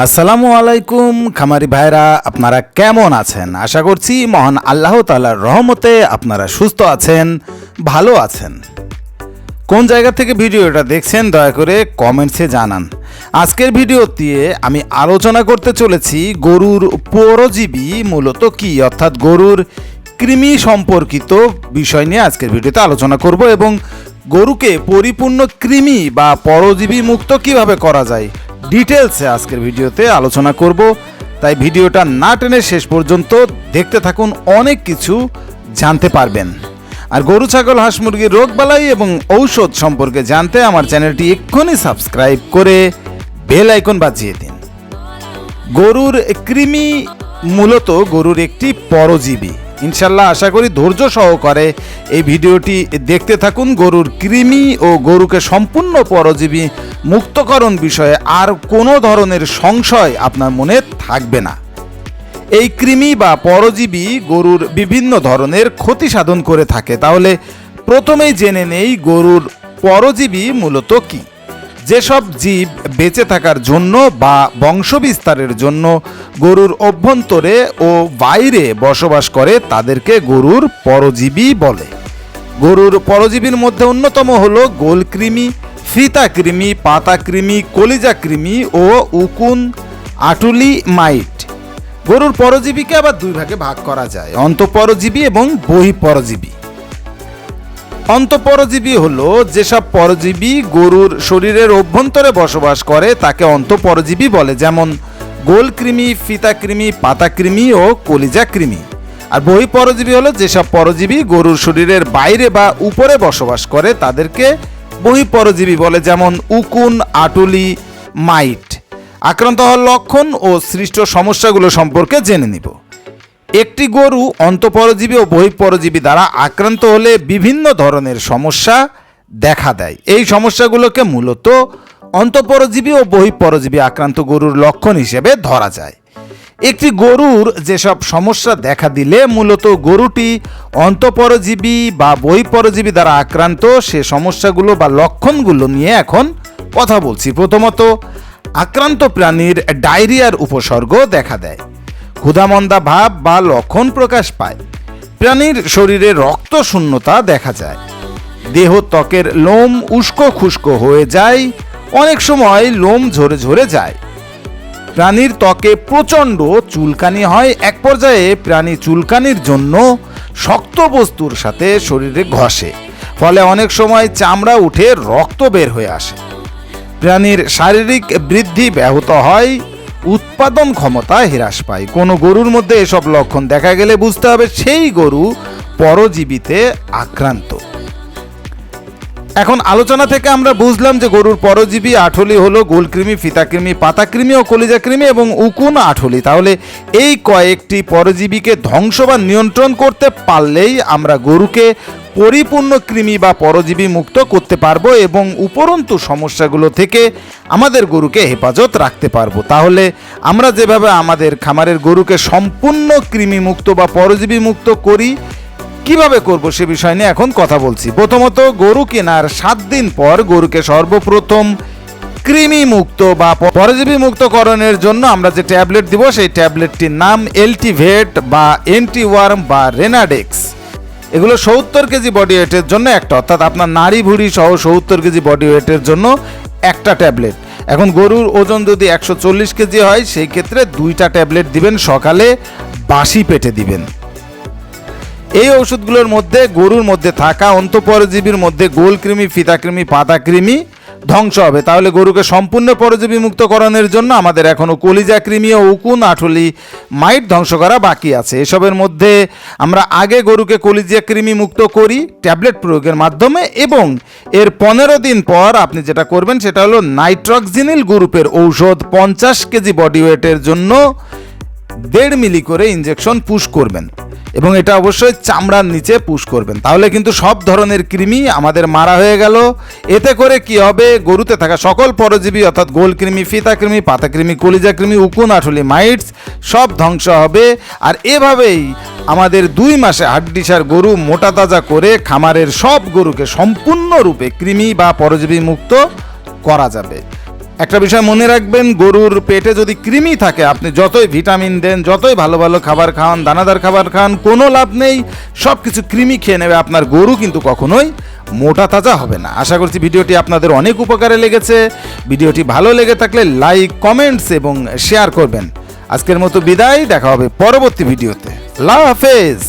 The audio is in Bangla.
আসসালামু আলাইকুম, খামারি ভাইরা, আপনারা কেমন আছেন? আশা করছি মহান আল্লাহ তালার রহমতে আপনারা সুস্থ আছেন, ভালো আছেন। কোন জায়গা থেকে ভিডিওটা দেখছেন, দয়া করে কমেন্টসে জানান। আজকের ভিডিওতে আমি আলোচনা করতে চলেছি গরুর পরজীবী মূলত কি, অর্থাৎ গরুর কৃমি সম্পর্কিত বিষয় নিয়ে আজকের ভিডিওতে আলোচনা করব এবং গরুকে পরিপূর্ণ কৃমি বা পরজীবী মুক্ত কীভাবে করা যায় ডিটেলসে আজকের ভিডিওতে আলোচনা করব। তাই ভিডিওটা না টেনে শেষ পর্যন্ত দেখতে থাকুন, অনেক কিছু জানতে পারবেন। আর গরু, ছাগল, হাঁস মুরগির রোগবালাই এবং ঔষধ সম্পর্কে জানতে আমার চ্যানেলটি এক্ষুনি সাবস্ক্রাইব করে বেল আইকন বাজিয়ে দিন। গরুর কৃমি মূলত গরুর একটি পরজীবী। ইনশাল্লাহ আশা করি ধৈর্য সহকারে এই ভিডিওটি দেখতে থাকুন। গরুর কৃমি ও গরুকে সম্পূর্ণ পরজীবী মুক্তকরণ বিষয়ে আর কোনো ধরনের সংশয় আপনার মনে থাকবে না। এই কৃমি বা পরজীবী গরুর বিভিন্ন ধরনের ক্ষতি সাধন করে থাকে। তাহলে প্রথমেই জেনে নেই গরুর পরজীবী মূলত কি? যেসব জীব বেঁচে থাকার জন্য বা বংশবিস্তারের জন্য গরুর অভ্যন্তরে ও বাইরে বসবাস করে তাদেরকে গরুর পরজীবী বলে। গরুর পরজীবীর মধ্যে অন্যতম হল গোলকৃমি ফিতা কৃমি পাতা কৃমি কলিজা কৃমি ও উকুন, আটুলি, মাইট। গরুর পরজীবীকে আবার দুই ভাগে ভাগ করা যায়, অন্তঃপরজীবী এবং বহিঃপরজীবী। অন্তঃপরজীবী হলো যেসব পরজীবী গরুর শরীরের অভ্যন্তরে বসবাস করে, তাকে অন্তঃপরজীবী বলে, যেমন গোলকৃমি, ফিতাকৃমি, পাতাকৃমি ও কলিজা কৃমি আর বহিঃপরজীবী হলো যেসব পরজীবী গরুর শরীরের বাইরে বা উপরে বসবাস করে, তাদেরকে বহিঃপরজীবী বলে, যেমন উকুন, আটুলি, মাইট। আক্রান্ত হওয়ার লক্ষণ ও সৃষ্ট সমস্যাগুলো সম্পর্কে জেনে নিব। একটি গরু অন্তঃপরজীবী ও বহিঃপরজীবী দ্বারা আক্রান্ত হলে বিভিন্ন ধরনের সমস্যা দেখা দেয়। এই সমস্যাগুলোকে মূলত অন্তঃপরজীবী ও বহিঃপরজীবী আক্রান্ত গরুর লক্ষণ হিসেবে ধরা যায়। একটি গরুর যেসব সমস্যা দেখা দিলে মূলত গরুটি অন্তঃপরজীবী বা বহিঃপরজীবী দ্বারা আক্রান্ত, সে সমস্যাগুলো বা লক্ষণগুলো নিয়ে এখন কথা বলছি। প্রথমত, আক্রান্ত প্রাণীর ডায়রিয়ার উপসর্গ দেখা দেয়। ক্ষুধামন্দা ভাব বা লক্ষণ প্রকাশ পায়। প্রাণীর শরীরে রক্ত শূন্যতা দেখা যায়। দেহ ত্বকের লোম উস্কো খুস্কো হয়ে যায়। অনেক সময় লোম ঝরে ঝরে যায়। প্রাণীর ত্বকে প্রচণ্ড চুলকানি হয়। এক পর্যায়ে প্রাণী চুলকানির জন্য শক্ত বস্তুর সাথে শরীরে ঘষে। ফলে অনেক সময় চামড়া উঠে রক্ত বের হয়ে আসে। প্রাণীর শারীরিক বৃদ্ধি ব্যাহত হয়। উৎপাদন ক্ষমতা হ্রাস পায়। কোনো গরুর মধ্যে এসব লক্ষণ দেখা গেলে বুঝতে হবে সেই গরু পরজীবীতে আক্রান্ত। এখন আলোচনা থেকে আমরা বুঝলাম যে গরুর পরজীবী আঠলি হলো গোলকৃমি, ফিতাকৃমি, পাতাকৃমি ও কলিজাকৃমি এবং উকুন আঠলি। তাহলে এই কয়েকটি পরজীবীকে ধ্বংস বা নিয়ন্ত্রণ করতে পারলেই আমরা গরুকে পরিপূর্ণ কৃমি বা পরজীবী মুক্ত করতে পারব এবং উপরন্তু সমস্যাগুলো থেকে আমাদের গরুকে হেফাজত রাখতে পারব। তাহলে আমরা যেভাবে আমাদের খামারের গরুকে সম্পূর্ণ কৃমি মুক্ত বা পরজীবী মুক্ত করি, কীভাবে করব সে বিষয় নিয়ে এখন কথা বলছি। প্রথমত, গরু কেনার সাত দিন পর গরুকে সর্বপ্রথম কৃমি মুক্ত বা পরজীবী মুক্তকরণের জন্য আমরা যে ট্যাবলেট দিব, সেই ট্যাবলেটটির নাম এলটিভেট বা এন্টিওয়ার্ম বা রেনাডেক্স এগুলো সত্তর কেজি বডি ওয়েটের জন্য একটা, অর্থাৎ আপনার নারী ভুড়ি সহ সত্তর কেজি বডি ওয়েটের জন্য একটা ট্যাবলেট এখন গরুর ওজন যদি একশো চল্লিশ কেজি হয়, সেই ক্ষেত্রে দুইটা ট্যাবলেট দিবেন, সকালে বাসি পেটে দিবেন। এই ওষুধগুলোর মধ্যে, গরুর মধ্যে থাকা অন্তঃপরজীবীর মধ্যে গোলকৃমি, ফিতাকৃমি, পাতাকৃমি ধ্বংস হবে। তাহলে গরুকে সম্পূর্ণ পরজীবী মুক্তকরণের জন্য আমাদের এখনও কলিজা ও উকুন আঠলি মাইট ধ্বংস করা বাকি আছে। এসবের মধ্যে আমরা আগে গরুকে কলিজা কৃমি মুক্ত করি, ট্যাবলেট প্রয়োগের মাধ্যমে এবং এর পনেরো দিন পর আপনি যেটা করবেন সেটা হলো নাইট্রক্সিনিল গ্রুপের ঔষধ পঞ্চাশ কেজি বডি ওয়েটের জন্য দেড় মিলি করে ইঞ্জেকশন পুশ করবেন। এবং এটা অবশ্যই চামড়ার নিচে পুশ করবেন। তাহলে কিন্তু সব ধরনের কৃমি আমাদের মারা হয়ে গেল। এতে করে কি হবে? গরুতে থাকা সকল পরজীবী অর্থাৎ গোল কৃমি, ফিতা কৃমি, পাতা কৃমি, কলিজা কৃমি, উকুন, আঠলি, মাইটস সব ধ্বংস হবে। আর এভাবেই আমাদের দুই মাসে হাড্ডিসার গরু মোটা তাজা করে খামারের সব গরুকে সম্পূর্ণরূপে কৃমি বা পরজীবী মুক্ত করা যাবে। একটা বিষয় মনে রাখবেন, গরুর পেটে যদি কৃমি থাকে, আপনি যতই ভিটামিন দেন, যতই ভালো ভালো খাবার খাওয়ান দানাদার খাবার খান, কোনো লাভ নেই সব কিছু কৃমি খেয়ে নেবে আপনার গরু কিন্তু কখনোই মোটা তাজা হবে না। আশা করছি ভিডিওটি আপনাদের অনেক উপকারে লেগেছে। ভিডিওটি ভালো লেগে থাকলে লাইক, কমেন্টস এবং শেয়ার করবেন। আজকের মতো বিদায়, দেখা হবে পরবর্তী ভিডিওতে। লা হাফেজ!